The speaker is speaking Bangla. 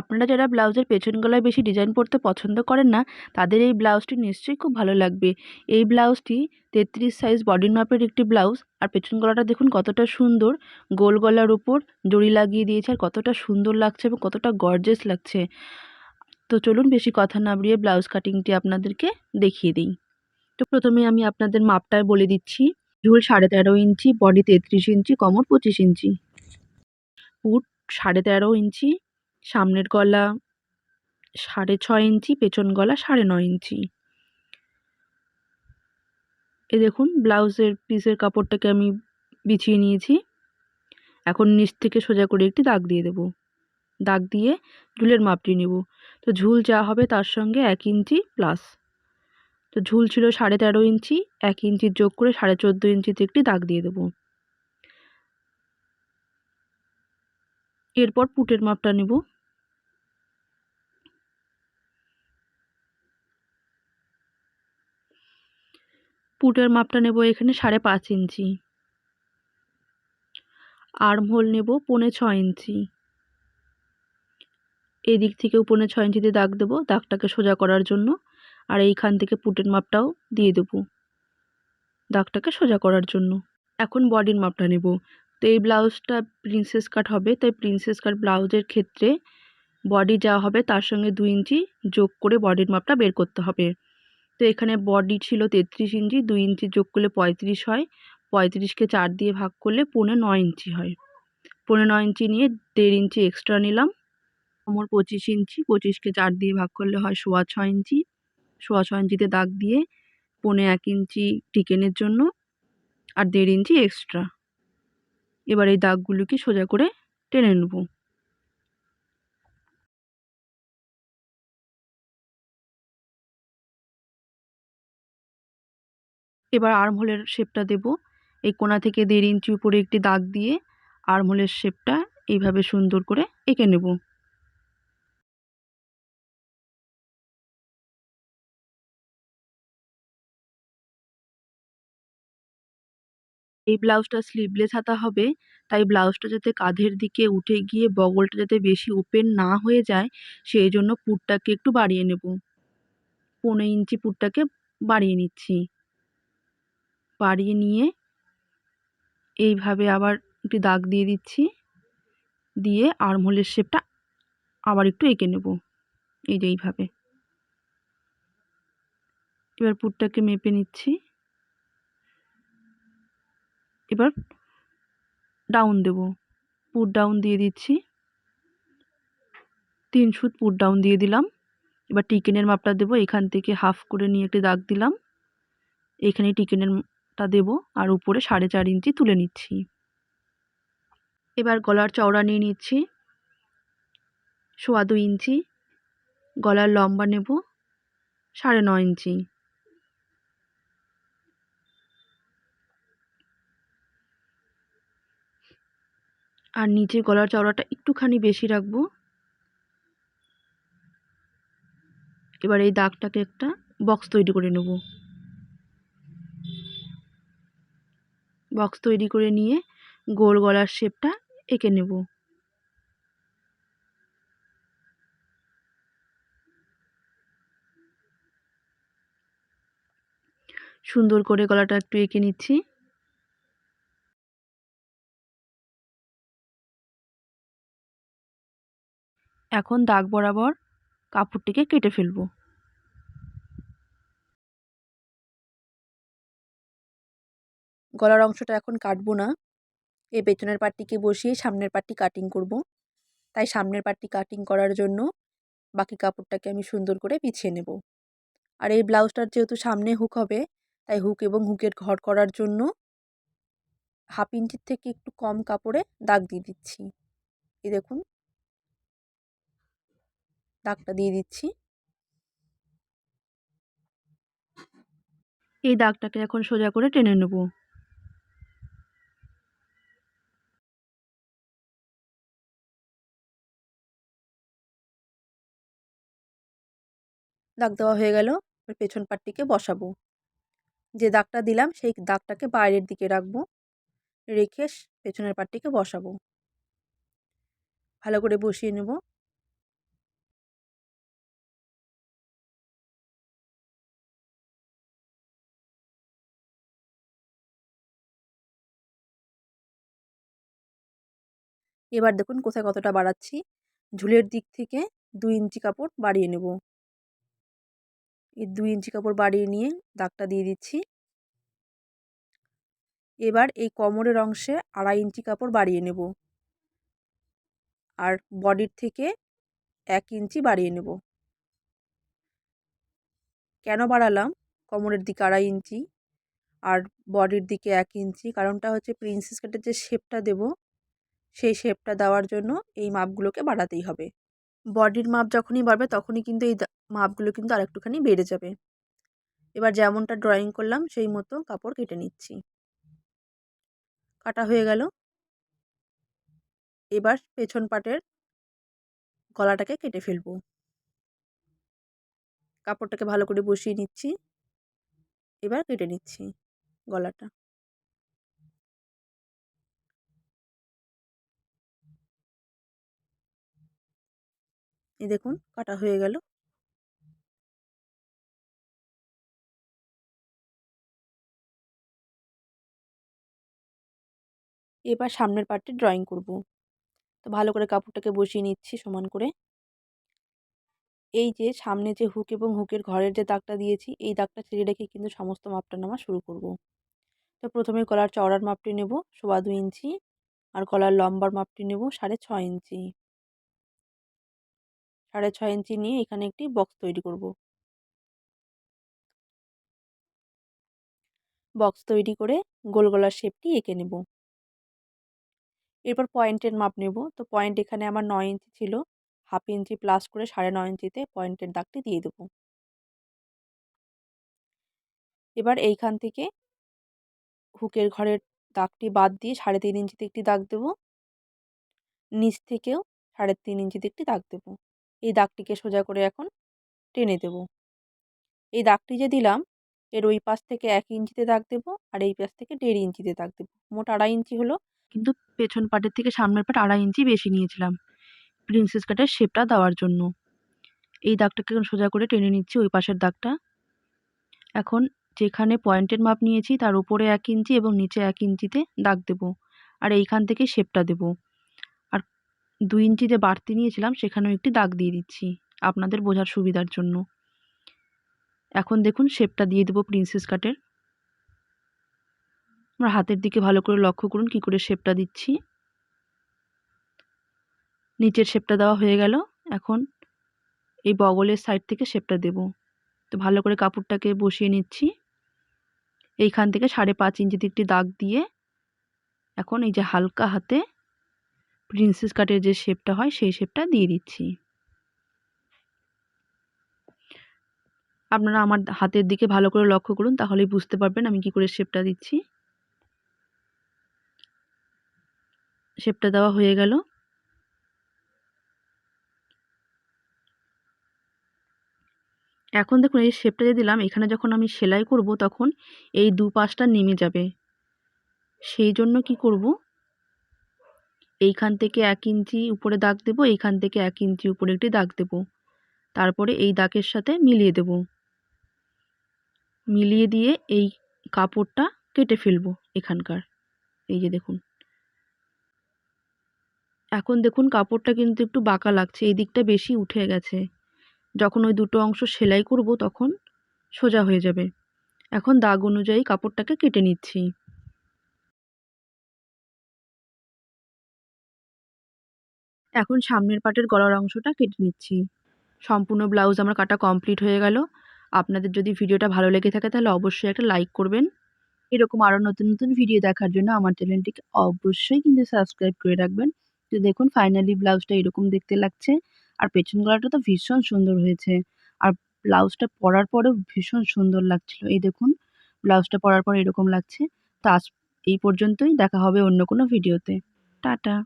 আপনারা যারা ব্লাউজের পেছন গলায় বেশি ডিজাইন পরতে পছন্দ করেন না, তাদের এই ব্লাউজটি নিশ্চয়ই খুব ভালো লাগবে। এই ব্লাউজটি তেত্রিশ সাইজ বডির মাপের একটি ব্লাউজ, আর পেছন গলাটা দেখুন কতটা সুন্দর। গোল গলার উপর জড়ি লাগিয়ে দিয়েছে, আর কতটা সুন্দর লাগছে এবং কতটা গর্জেস লাগছে। তো চলুন বেশি কথা না বাড়িয়ে ব্লাউজ কাটিংটি আপনাদেরকে দেখিয়ে দিই। তো প্রথমে আমি আপনাদের মাপটা বলে দিচ্ছি। ঝুল সাড়ে তেরো ইঞ্চি বডি তেত্রিশ ইঞ্চি, কমর পঁচিশ ইঞ্চি। পুট সাড়ে তেরো ইঞ্চি সামনের গলা সাড়ে ছয় ইঞ্চি, পেছন গলা সাড়ে নয় ইঞ্চি। এ দেখুন, ব্লাউজের পিসের কাপড়টাকে আমি বিছিয়ে নিয়েছি। এখন নিচ থেকে সোজা করে একটি দাগ দিয়ে দেব। দাগ দিয়ে ঝুলের মাপটি নেব। তো ঝুল যা হবে তার সঙ্গে এক ইঞ্চি প্লাস তো ঝুল ছিল সাড়ে তেরো ইঞ্চি, এক ইঞ্চি যোগ করে সাড়ে চোদ্দ ইঞ্চিতে একটি দাগ দিয়ে দেব। এরপর পুটের মাপটা নেব। পুটের মাপটা নেব এখানে সাড়ে পাঁচ ইঞ্চি। আর্মহোল নেব পৌনে ছ ইঞ্চি। এদিক থেকেও পৌনে ছয় ইঞ্চিতে দাগ দেবো, দাগটাকে সোজা করার জন্য। আর এইখান থেকে পুটের মাপটাও দিয়ে দেবো, দাগটাকে সোজা করার জন্য। এখন বডির মাপটা নেব। তো এই ব্লাউজটা প্রিন্সেস কাট হবে, তাই প্রিন্সেস কাট ব্লাউজের ক্ষেত্রে বডি যা হবে তার সঙ্গে দু ইঞ্চি যোগ করে বডির মাপটা বের করতে হবে। তো এখানে বডি ছিল তেত্রিশ ইঞ্চি, দুই ইঞ্চি যোগ করলে পঁয়ত্রিশ হয়। পঁয়ত্রিশকে চার দিয়ে ভাগ করলে পৌনে নয় ইঞ্চি হয়। পৌনে নয় ইঞ্চি নিয়ে দেড় ইঞ্চি এক্সট্রা নিলাম। কোমর পঁচিশ ইঞ্চি পঁচিশকে চার দিয়ে ভাগ করলে হয় সোয়া ছয় ইঞ্চি। সোয়া ছয় ইঞ্চিতে দাগ দিয়ে পৌনে এক ইঞ্চি টিকেনের জন্য আর দেড় ইঞ্চি এক্সট্রা এবার এই দাগগুলোকে সোজা করে টেনে নেব। এবার আর্মহোলের শেপটা দেব। এই কোনা থেকে দেড় ইঞ্চি উপরে একটি দাগ দিয়ে আর্মহোলের শেপটা এইভাবে সুন্দর করে এঁকে নেব। এই ব্লাউজটা স্লিভলেস হাতা হবে, তাই ব্লাউজটা যাতে কাঁধের দিকে উঠে গিয়ে বগলটা যাতে বেশি ওপেন না হয়ে যায়, সেই জন্য পুরটাকে একটু বাড়িয়ে নেব। পনেরো ইঞ্চি পুরটাকে বাড়িয়ে নিচ্ছি। বাড়িয়ে নিয়ে এইভাবে আবার একটি দাগ দিয়ে দিচ্ছি। দিয়ে আর্মহোলের শেপটা আবার একটু এঁকে নেব। এই যে এইভাবে। এবার পুরটাকে মেপে নিচ্ছি। এবার ডাউন দেব। পুট ডাউন দিয়ে দিচ্ছি। তিন সুত পুট ডাউন দিয়ে দিলাম। এবার টিকেনের মাপটা দেবো। এখান থেকে হাফ করে নিয়ে একটি দাগ দিলাম। এখানে টিকেনেরটা দেবো আর উপরে সাড়ে চার ইঞ্চি তুলে নিচ্ছি। এবার গলার চওড়া নিয়ে নিচ্ছি। সোয়া দুই ইঞ্চি। গলার লম্বা নেব সাড়ে নয় ইঞ্চি। আর নিচে গলার চওড়াটা একটুখানি বেশি রাখব। এবার এই দাগটাকে একটা বক্স তৈরি করে নেব। বক্স তৈরি করে নিয়ে গোল গলার শেপটা এঁকে নেব। সুন্দর করে গলাটা একটু এঁকে নিচ্ছি। এখন দাগ বরাবর কাপড়টিকে কেটে ফেলব। গলার অংশটা এখন কাটবো না। এই পেছনের পাটটিকে বসিয়ে সামনের পাটটি কাটিং করব। তাই সামনের পাটটি কাটিং করার জন্য বাকি কাপড়টাকে আমি সুন্দর করে পিছিয়ে নেব। আর এই ব্লাউজটার যেহেতু সামনে হুক হবে, তাই হুক এবং হুকের ঘর করার জন্য হাফ ইঞ্চির থেকে একটু কম কাপড়ে দাগ দিয়ে দিচ্ছি। এই দেখুন। দাগটা দিয়ে দিচ্ছি। এই দাগটাকে এখন সোজা করে টেনে নেব। দাগ দেওয়া হয়ে গেল, এবার পেছন পাটটিকে বসাবো। যে দাগটা দিলাম, সেই দাগটাকে বাইরের দিকে রাখব, রেখে পেছনের পাটটিকে বসাবো। ভালো করে বসিয়ে নেব। এবার দেখুন কোথায় কতটা বাড়াচ্ছি। ঝুলের দিক থেকে দুই ইঞ্চি কাপড় বাড়িয়ে নেব। এই দুই ইঞ্চি কাপড় বাড়িয়ে নিয়ে দাগটা দিয়ে দিচ্ছি। এবার এই কোমরের অংশে আড়াই ইঞ্চি কাপড় বাড়িয়ে নেব। আর বডির থেকে এক ইঞ্চি বাড়িয়ে নেব। কেন বাড়ালাম? কোমরের দিকে আড়াই ইঞ্চি আর বডির দিকে এক ইঞ্চি। কারণটা হচ্ছে প্রিন্সেস কাটের যে শেপটা দেব, সেই শেপটা দেওয়ার জন্য এই মাপগুলোকে বাড়াতেই হবে। বডির মাপ যখনই বাড়বে তখনই কিন্তু এই মাপগুলো কিন্তু আরেকটুখানি বেড়ে যাবে। এবার যেমনটা ড্রয়িং করলাম, সেই মতো কাপড় কেটে নিচ্ছি। কাটা হয়ে গেল। এবার পেছন পাটের গলাটাকে কেটে ফেলব। কাপড়টাকে ভালো করে বসিয়ে নিচ্ছি। এবার কেটে নিচ্ছি গলাটা। এই দেখুন, কাটা হয়ে গেল। এবার সামনের পার্টটি ড্রয়িং করব। তো ভালো করে কাপড়টাকে বসিয়ে নিচ্ছি সমান করে। এই যে সামনে যে হুক এবং হুকের ঘরের যে দাগটা দিয়েছি, এই দাগটা ছেড়ে রেখে কিন্তু সমস্ত মাপটা নেওয়া শুরু করব। তো প্রথমে গলার চওড়ার মাপটি নেব, সোয়া দু ইঞ্চি, আর গলার লম্বার মাপটি নেব সাড়ে ছয় ইঞ্চি। সাড়ে ছয় ইঞ্চি নিয়ে এখানে একটি বক্স তৈরি করব। বক্স তৈরি করে গোল গলার শেপটি এঁকে নেব। এরপর পয়েন্টের মাপ নেব। তো পয়েন্ট এখানে আমার নয় ইঞ্চি ছিল। হাফ ইঞ্চি প্লাস করে সাড়ে নয় ইঞ্চিতে পয়েন্টের দাগটি দিয়ে দেবো। এবার এইখান থেকে হুকের ঘরের দাগটি বাদ দিয়ে সাড়ে তিন ইঞ্চিতে একটি দাগ দেব। নিচ থেকেও সাড়ে তিন ইঞ্চিতে একটি দাগ দেব। এই দাগটিকে সোজা করে এখন টেনে দেব। এই দাগটি যে দিলাম, এর ওই পাশ থেকে এক ইঞ্চিতে দাগ দেব আর এই পাশ থেকে দেড় ইঞ্চিতে দাগ দেবো। মোট আড়াই ইঞ্চি হলো কিন্তু পেছন পাটের থেকে সামনের পাট আড়াই ইঞ্চি বেশি নিয়েছিলাম। প্রিন্সেস কাটের শেপটা দেওয়ার জন্য। এই দাগটাকে এখন সোজা করে টেনে নিচ্ছি ওই পাশের দাগটা। এখন যেখানে পয়েন্টের মাপ নিয়েছি তার উপরে এক ইঞ্চি এবং নিচে এক ইঞ্চিতে দাগ দেব। আর এইখান থেকে শেপটা দেব। আর দুই ইঞ্চি যে বাড়তি নিয়েছিলাম সেখানেও একটি দাগ দিয়ে দিচ্ছি আপনাদের বোঝার সুবিধার জন্য। এখন দেখুন শেপটা দিয়ে দেবো প্রিন্সেস কাটের আমার হাতের দিকে ভালো করে লক্ষ্য করুন কি করে শেপটা দিচ্ছি। নিচের শেপটা দেওয়া হয়ে গেল। এখন এই বগলের সাইড থেকে শেপটা দেব। তো ভালো করে কাপড়টাকে বসিয়ে নিচ্ছি। এইখান থেকে সাড়ে পাঁচ ইঞ্চিতে একটি দাগ দিয়ে এখন এই যে হালকা হাতে প্রিন্সেস কাটের যে শেপটা হয় সেই শেপটা দিয়ে দিচ্ছি। আপনারা আমার হাতের দিকে ভালো করে লক্ষ্য করুন, তাহলেই বুঝতে পারবেন আমি কি করে শেপটা দিচ্ছি। শেপটা দেওয়া হয়ে গেল। এখন দেখুন, এই শেপটা যে দিলাম, এখানে যখন আমি সেলাই করব তখন এই দু পাশটা নেমে যাবে। সেই জন্য কি করব? এইখান থেকে এক ইঞ্চি উপরে দাগ দেব, এইখান থেকে এক ইঞ্চি উপরে একটি দাগ দেব। তারপরে এই দাগের সাথে মিলিয়ে দেব। মিলিয়ে দিয়ে এই কাপড়টা কেটে ফেলব এখানকার। এই যে দেখুন। এখন দেখুন কাপড়টা কিন্তু একটু বাঁকা লাগছে, এই দিকটা বেশি উঠে গেছে। যখন ওই দুটো অংশ সেলাই করব তখন সোজা হয়ে যাবে। এখন দাগ অনুযায়ী কাপড়টাকে কেটে নিচ্ছি। এখন সামনের পাটের গলার অংশটা কেটে নিচ্ছি। সম্পূর্ণ ব্লাউজ আমার কাটা কমপ্লিট হয়ে গেল। আপনাদের যদি ভিডিওটা ভালো লেগে থাকে তাহলে অবশ্যই একটা লাইক করবেন। এরকম আরও নতুন নতুন ভিডিও দেখার জন্য আমার চ্যানেলটিকে অবশ্যই কিন্তু সাবস্ক্রাইব করে রাখবেন। তো দেখুন ফাইনালি ব্লাউজটা এরকম দেখতে লাগছে। আর পেছন গলাটা তো ভীষণ সুন্দর হয়েছে। আর ব্লাউজটা পরার পরেও ভীষণ সুন্দর লাগছিল। এই দেখুন, ব্লাউজটা পরার পর এরকম লাগছে। তো আজ এই পর্যন্তই। দেখা হবে অন্য কোনো ভিডিওতে টাটা!